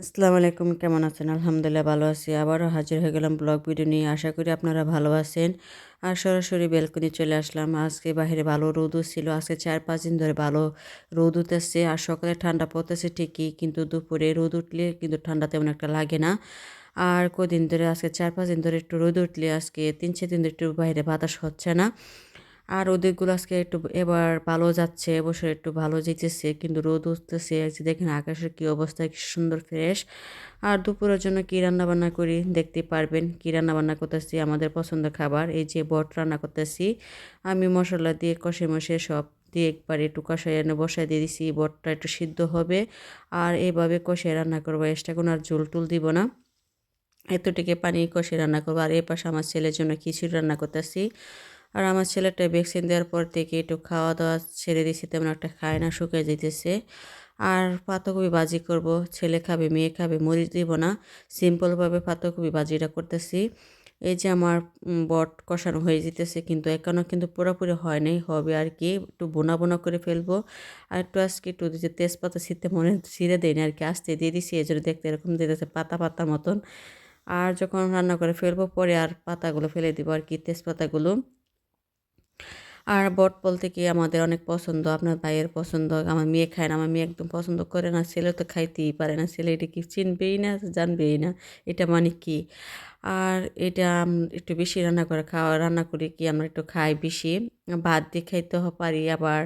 আসসালামু আলাইকুম, কেমন আছেন? আলহামদুলিল্লাহ ভালো আছি। আবারও হাজির হয়ে গেলাম ব্লগ ভিডিও নিয়ে। আশা করি আপনারা ভালো আছেন। আর সরাসরি বেলকনি চলে আসলাম। আজকে বাইরে ভালো রোদ ছিল। আজকে চার পাঁচ দিন ধরে ভালো রোদ উঠতেছে। আর সকালে ঠান্ডা পড়তেছে ঠিকই, কিন্তু দুপুরে রোদ উঠলে কিন্তু ঠান্ডা তেমন একটা লাগে না। আর কদিন ধরে আজকে চার পাঁচ দিন ধরে একটু রোদ উঠলে আজকে তিন চার দিন ধরে একটু বাইরে বাতাস হচ্ছে না। আর ওদিকগুলো আজকে একটু এবার ভালো যাচ্ছে এবছর একটু ভালো যেতেছে, কিন্তু রোদ উঠতেছে। দেখেন আকাশের কী অবস্থা, কি সুন্দর ফ্রেশ আর দুপুরের জন্য কী রান্না বান্না করি দেখতে পারবেন। কী রান্না বান্না করতেছি, আমাদের পছন্দের খাবার। এই যে বট রান্না করতেছি, আমি মশলা দিয়ে কষে মশে সব দিয়ে একবার একটু কষাই এনে বসাই দিয়ে দিছি বটটা একটু সিদ্ধ হবে। আর এইভাবে কষে রান্না করব এক্সট্রা কোনো আর ঝোল টুল দিব না। এতটিকে পানি কষে রান্না করব। আর এই পাশে আমার ছেলের জন্য খিচুড়ি রান্না করতেছি। আর আমার ছেলেটা ভ্যাকসিন দেওয়ার পর থেকে একটু খাওয়া দাওয়া ছেড়ে দিয়েছি, তেমন একটা খায় না, শুকিয়ে যেতেছে আর পাতাকপি বাজি করব, ছেলে খাবে, মেয়ে খাবে, মরিচ দিব না, সিম্পলভাবে পাতাকপি বাজিটা করতেছি। এই যে আমার বট কষানো হয়ে যেতেছে কিন্তু এখনও কিন্তু পুরোপুরি হয় নাই, হবে আর কি, একটু বোনা বোনা করে ফেলব। আর একটু আজকে একটু যে তেজপাতা ছিঁড়তে মনে ছিঁড়ে দেয় না, আর কি, আসতে দিয়ে দিছি, এই জন্য দেখতে এরকম দিতেছে, পাতা পাতা মতন। আর যখন রান্না করে ফেলব, পরে আর পাতাগুলো ফেলে দিব, আর কি, তেজপাতাগুলো। আর বট বলতে কি আমাদের অনেক পছন্দ, আপনার ভাইয়ের পছন্দ, আমার মেয়ে খায় না, আমার মেয়ে একদম পছন্দ করে না, ছেলে তো খাইতেই পারে না, ছেলে এটা কি চিনবেই না, জানবেই না, এটা মানে কি? আর এটা একটু বেশি রান্না করে খাওয়া, রান্না করি কি আমরা একটু খাই বেশি, ভাত দিয়ে খাইতে পারি, আবার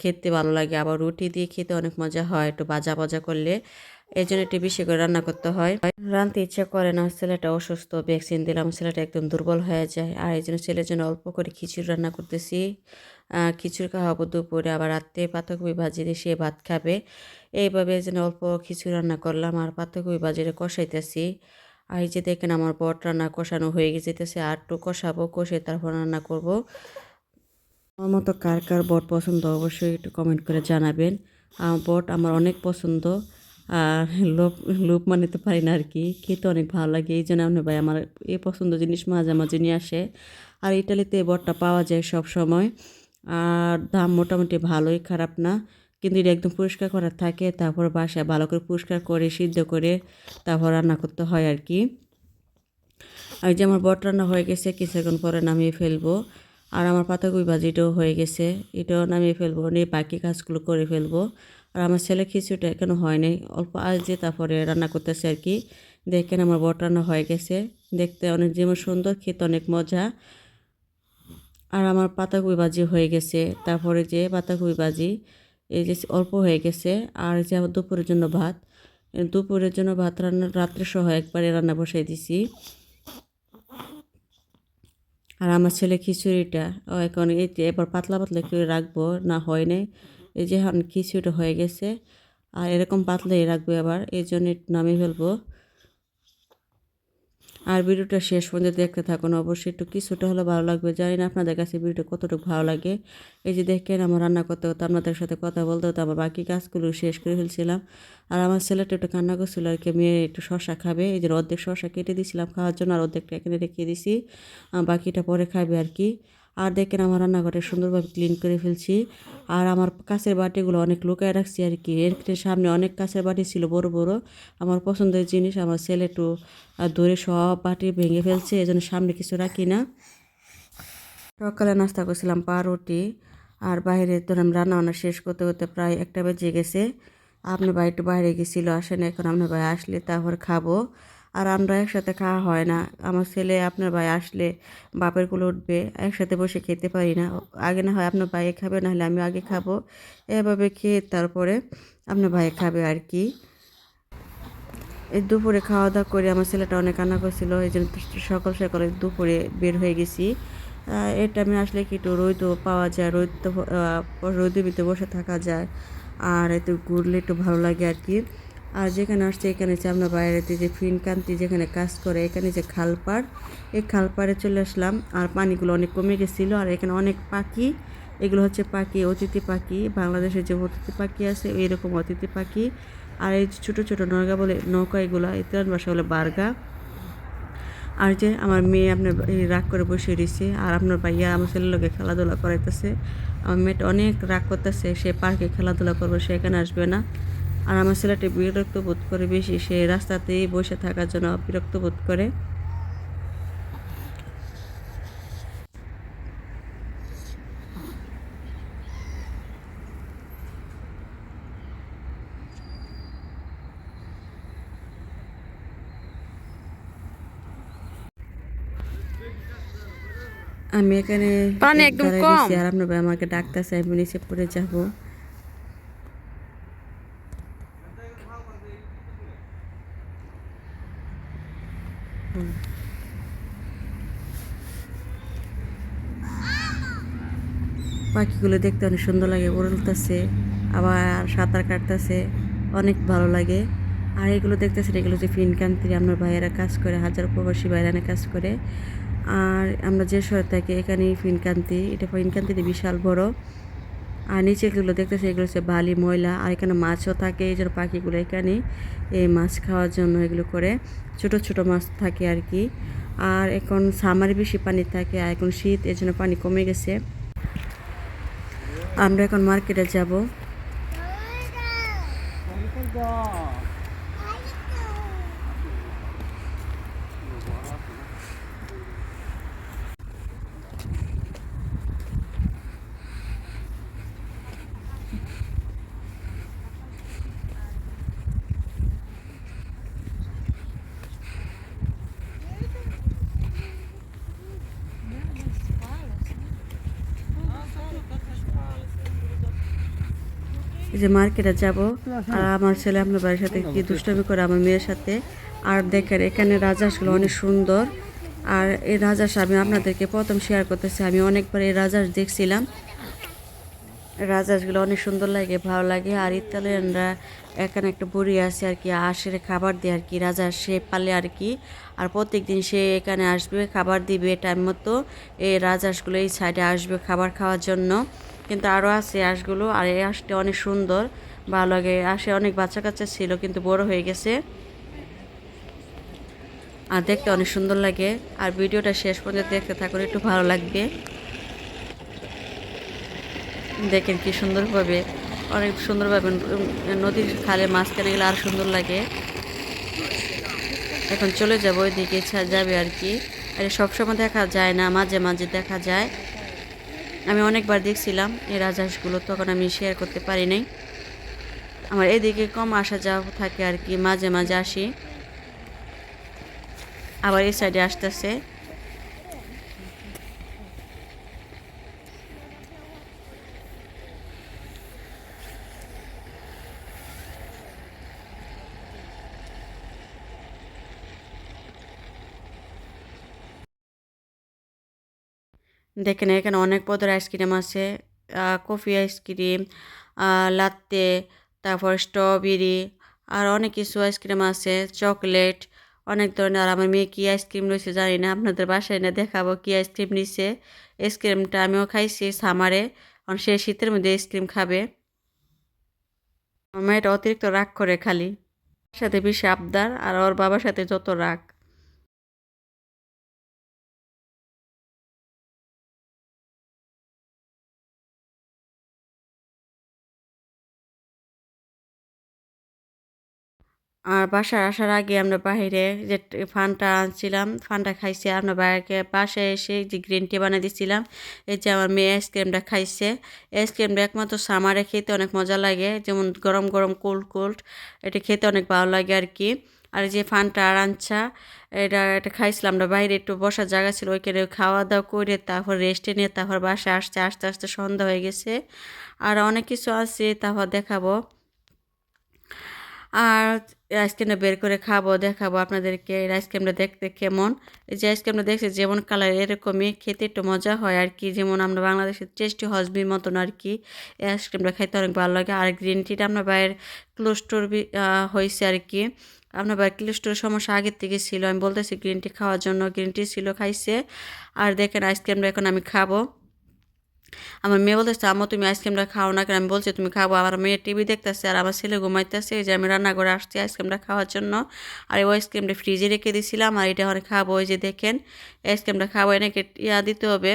খেতে ভালো লাগে, আবার রুটি দিয়ে খেতে অনেক মজা হয়, একটু ভাজা ভাজা করলে এই জন্য একটু বেশি করে রান্না করতে হয়। রানতে ইচ্ছা করে না, ছেলেটা অসুস্থ ভ্যাকসিন দিলাম, ছেলেটা একদম দুর্বল হয়ে যায়। আর এই জন্য ছেলের জন্য অল্প করে খিচুড়ি রান্না করতেছি। খিচুড়ি খাওয়াবো দুপুরে, আবার রাত্রে পাতাকপি ভাজি দিয়ে সে ভাত খাবে। এইভাবে যেন অল্প খিচুড়ি রান্না করলাম আর পাতাকপি ভাজিটা কষাইতেছি। আর এই যে দেখেন আমার বট রান্না কষানো হয়ে যেতেছে, আর একটু কষাবো, কষে তারপর রান্না করব। আমার মতো কার কার বট পছন্দ অবশ্যই একটু কমেন্ট করে জানাবেন। বট আমার অনেক পছন্দ। লোভ লোভ মানিতে পারি না আর কি। খেতে অনেক ভালো লাগে, এই জন্য আপনার ভাই আমার এ পছন্দ জিনিস মাঝে মাঝে নিয়ে আসে। আর ইটালিতে বটটা পাওয়া যায় সব সময়। আর দাম মোটামুটি ভালোই, খারাপ না। কিন্তু এটা একদম পরিষ্কার করা থাকে, তারপর বাসায় ভালো করে পরিষ্কার করে, সিদ্ধ করে তারপর রান্না করতে হয় আর কি। আর যে আমার বট রান্না হয়ে গেছে, কিছুক্ষণ পরে নামিয়ে ফেলব। আর আমার পাতাকুই ভাজিটাও হয়ে গেছে, এটাও নামিয়ে ফেলব, নিয়ে বাকি কাজগুলো করে ফেলব। আর আমার ছেলে খিচুড়িটা কেন হয় নাই। অল্প আজ তারপরে রান্না করতেছে আর কি। দেখেন আমার বট রান্না হয়ে গেছে। দেখতে অনেক যেমন সুন্দর, খেতে অনেক মজা। আর আমার পাতাকুই ভাজি হয়ে গেছে। তারপরে যে পাতাকুই ভাজি, এই যে অল্প হয়ে গেছে। আর যে আমার দুপুরের জন্য ভাত দুপুরের জন্য ভাত রান্না, রাত্রে সহ একবারে রান্না বসাই দিছি। আর আমার ছেলে খিচুড়িটা এখন এবার পাতলা পাতলা করে রাখব, না হয় নাই। এই যে এখন খিচুড়িটা হয়ে গেছে। আর এরকম পাতলাই রাখব আবার এই জন্য নামিয়ে ফেলব। আর ভিডিওটা শেষ পর্যন্ত দেখতে থাকুন, অবশ্যই একটু কিছুটা হলে ভালো লাগবে। জানি না আপনাদের কাছে ভিডিওটা কতটুকু ভালো লাগে। এই যে দেখেন আমার রান্না করতে হতো আপনাদের সাথে কথা বলতে হতো আমার বাকি কাজগুলো শেষ করে ফেলছিলাম। আর আমার ছেলেটা একটু কান্না করছিল আর কি মেয়ে একটু শশা খাবে। এই যে অর্ধেক শশা কেটে দিয়েছিলাম, খাওয়ার জন্য আর অর্ধেকটা এখানে রেখে দিছি বাকিটা পরে খাবে আর কি। আর দেখেন আমার রান্নাঘরে সুন্দরভাবে ক্লিন করে ফেলছি। আর আমার কাছের বাটিগুলো অনেক লুকায় রাখছি আর কি। এর সামনে অনেক কাছের বাটি ছিল, বড় বড়। আমার পছন্দের জিনিস আমার ছেলে একটু ধরে সব বাটি ভেঙে ফেলছে এই জন্য সামনে কিছু রাখি না। সকালে নাস্তা করছিলাম পাউরুটি। আর বাইরে ধরুন রান্না বান্না শেষ করতে করতে প্রায় একটা বেজে গেছে। আপনার ভাই একটু বাইরে গেছিল, আসেন এখন। আপনার ভাই আসলে তারপর খাব। আর আমরা একসাথে খাওয়া হয় না। আমার ছেলে, আপনার ভাই আসলে বাপের কুলো উঠবে, একসাথে বসে খেতে পারি না। আগে না হয় আপনার ভাইয়ে খাবে, না হলে আমি আগে খাব। এভাবে খেয়ে তারপরে আপনার ভাইয়ে খাবে আর কি। এই দুপুরে খাওয়া দাওয়া করে আমার ছেলেটা অনেক কান্না করছিল, এই জন্য সকাল সকালে দুপুরে বের হয়ে গেছি। এই টাইমে আসলে কি একটু রোদও পাওয়া যায়, রোদ তো রোদের ভিতরে বসে থাকা যায়। আর একটু ঘুরলে একটু ভালো লাগে আর কি। আর যেখানে আসছে, এখানে হচ্ছে আমরা বাইরেতে যে ফিনকান্তি যেখানে কাজ করে, এখানে যে খালপাড় এই খালপাড়ে চলে আসলাম। আর পানিগুলো অনেক কমে গেছিল। আর এখানে অনেক পাখি, এগুলো হচ্ছে পাখি, অতিথি পাখি, বাংলাদেশের যে অতিথি পাখি আছে এরকম অতিথি পাখি। আর এই ছোটো ছোটো নৌকা বলে নৌকা এগুলো ইতালিয়ান ভাষা বলে বার্গা। আর যে আমার মেয়ে আপনার রাগ করে বসে রয়েছে আর আপনার ভাইয়া আমার ছেলের লোকে খেলাধুলা করাইতেছে। আমার মেয়েটা অনেক রাগ করতেছে, সে পার্কে খেলাধুলা করবে, সে এখানে আসবে না। আর আমার ছেলেটি বিরক্ত বোধ করে বেশি। সে রাস্তাতেই বসে থাকার জন্য বিরক্ত বোধ করে। আমি এখানে পানি একদম কম। আর আপনার আমাকে ডাকতেছে আমি নিচে পড়ে যাব। পাখিগুলো দেখতে অনেক সুন্দর লাগে উড়লতেছে আবার সাঁতার কাটতেছে, অনেক ভালো লাগে। আর এগুলো দেখতেছেন, এগুলো হচ্ছে ফিনকান্তি আপনার ভাইয়েরা কাজ করে, হাজার প্রবাসী বাইরানে কাজ করে। আর আমরা যে শহর থাকি এখানে ফিনকান্তি এটা ফিনকান্তিতে বিশাল বড়। আর নিচে এগুলো দেখতেছি, এগুলো হচ্ছে বালি, ময়লা, আর এখানে মাছও থাকে, এই যে পাখিগুলো এখানে, এই মাছ খাওয়ার জন্য এগুলো করে। ছোট ছোট মাছ থাকে আর কি। আর এখন সামারে বেশি পানি থাকে, আর এখন শীত এই জন্য পানি কমে গেছে। আমরা এখন মার্কেটে যাব। যে মার্কেটে যাব আর আমার ছেলে আপনার বাড়ির সাথে কি দুষ্টামি করে আমার মেয়ের সাথে। আর দেখেন এখানে রাজহাঁসগুলো অনেক সুন্দর। আর এই রাজহাঁস আমি আপনাদেরকে প্রথম শেয়ার করতেছি। আমি অনেকবার এই রাজহাঁস দেখছিলাম। রাজহাঁসগুলো অনেক সুন্দর লাগে ভালো লাগে। আর ইতালিয়ানরা এখানে একটা বুড়ি আছে আর কি আসে খাবার দেয় আর কি। রাজহাঁস সে পালে আর কি। আর প্রত্যেক দিন সে এখানে আসবে খাবার দিবে টাইম মতো। এই রাজহাঁসগুলো এই সাইডে আসবে খাবার খাওয়ার জন্য। কিন্তু আরও আছে আঁশগুলো, আর এই হাঁসটা অনেক সুন্দর, ভালো লাগে। আসে অনেক বাচ্চা কাচ্চা ছিল, কিন্তু বড় হয়ে গেছে। আর দেখতে অনেক সুন্দর লাগে। আর ভিডিওটা শেষ পর্যন্ত দেখতে থাকুন, একটু ভালো লাগবে। দেখেন কি সুন্দরভাবে, অনেক সুন্দরভাবে নদীর খালে মাঝখানে গেলে আর সুন্দর লাগে। এখন চলে যাব, ওইদিকে যাবে আর কি। আর সবসময় দেখা যায় না, মাঝে মাঝে দেখা যায়। আমি অনেকবার দেখছিলাম এই রাজহাঁসগুলো, তখন আমি শেয়ার করতে পারি নাই। আমার এদিকে কম আসা যাওয়া থাকে আর কি, মাঝে মাঝে আসি। আবার এই সাইডে আসতেছে। দেখেন এখানে অনেক পদের আইসক্রিম আছে কফি আইসক্রিম লাত্তে, তারপর স্ট্রবেরি, আর অনেক কিছু আইসক্রিম আছে, চকলেট, অনেক ধরনের। আর আমার মেয়ে কী আইসক্রিম রয়েছে জানি না, আপনাদের বাসায় না দেখাবো কী আইসক্রিম নিছে। আইসক্রিমটা আমিও খাইছি সামারে, কারণ সে শীতের মধ্যে আইসক্রিম খাবে। আমার মেয়েটা অতিরিক্ত রাগ করে খালি। সাথে বেশি আবদার, আর ওর বাবার সাথে যত রাগ। আর বাসায় আসার আগে আমরা বাইরে যে ফানটা আনছিলাম ফানটা খাইছি, আমরা বাইরে বাসায় এসে যে গ্রিন টি বানিয়ে দিয়েছিলাম এই যে আমার মেয়ে আইসক্রিমটা খাইছে। আইসক্রিমটা একমাত্র সামারে খেতে অনেক মজা লাগে, যেমন গরম গরম কোল্ড কোল্ড এটা খেতে অনেক ভালো লাগে আর কি আর যে ফানটা আর আনছা, এটা এটা খাইছিলাম আমরা বাইরে, একটু বসার জায়গা ছিল, ওইখানে খাওয়া দাওয়া করে তারপর রেস্টে নিয়ে তারপর বাসায় আসতে আস্তে আস্তে সন্ধ্যা হয়ে গেছে। আর অনেক কিছু আছে, তারপর দেখাবো। আর আইসক্রিমটা বের করে খাব, দেখাবো আপনাদেরকে। এই আইসক্রিমটা দেখতে কেমন? এই যে আইসক্রিমটা দেখছি, যেমন কালার এরকমই, খেতে একটু মজা হয় আর কি। যেমন আমরা বাংলাদেশের টেস্টি হসবির মতন আর কি, এই আইসক্রিমটা খাইতে অনেক ভালো লাগে। আর গ্রিন টিটা আপনার বাইরের ক্লোজ স্টোর হয়েছে আর কি। আপনার বাইরের ক্লোজ স্টোরের সমস্যা আগের থেকে ছিল। আমি বলতেছি গ্রিন টি খাওয়ার জন্য, গ্রিন টি ছিল, খাইছে। আর দেখেন আইসক্রিমটা এখন আমি খাব। আমার মেয়ে বলতেছে, আম্মু, তুমি আইসক্রিমটা খাও না কেন? আমি বলছি, তুমি খাব। আমার মেয়ে টিভি দেখতেছে আর আমার ছেলে ঘুমাইতেছে। এই যে আমি রান্না করে আসছি আইসক্রিমটা খাওয়ার জন্য। আর ওই আইসক্রিমটা ফ্রিজে রেখে দিয়েছিলাম আর এটা অনেক খাব। ওই যে দেখেন, আইসক্রিমটা খাব, এনেকে ইয়া দিতে হবে।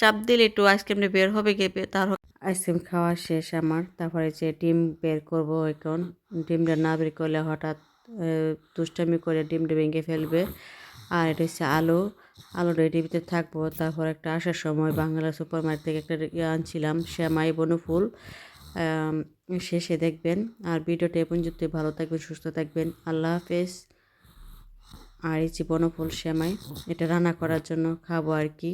চাপ দিলে একটু আইসক্রিমটা বের হবে গিয়ে তার আইসক্রিম খাওয়া শেষ আমার। তারপরে যে ডিম বের করব এখন। ডিমটা না বের করলে হঠাৎ দুষ্টামি করে ডিমটা ভেঙে ফেলবে। আর এটা হচ্ছে আলু। আলুটা ভিতরে থাকব। তারপর একটা আসার সময় বাংলা সুপার মার্কেট থেকে একটা আনছিলাম, শ্যামাই বনফুল শেষে দেখবেন। আর ভিডিওটা এ পর্যন্ত ভালো থাকবেন, সুস্থ থাকবেন। আল্লাহ হাফেজ। আর এই যে বনফুল শ্যামাই, এটা রান্না করার জন্য খাব আর কি।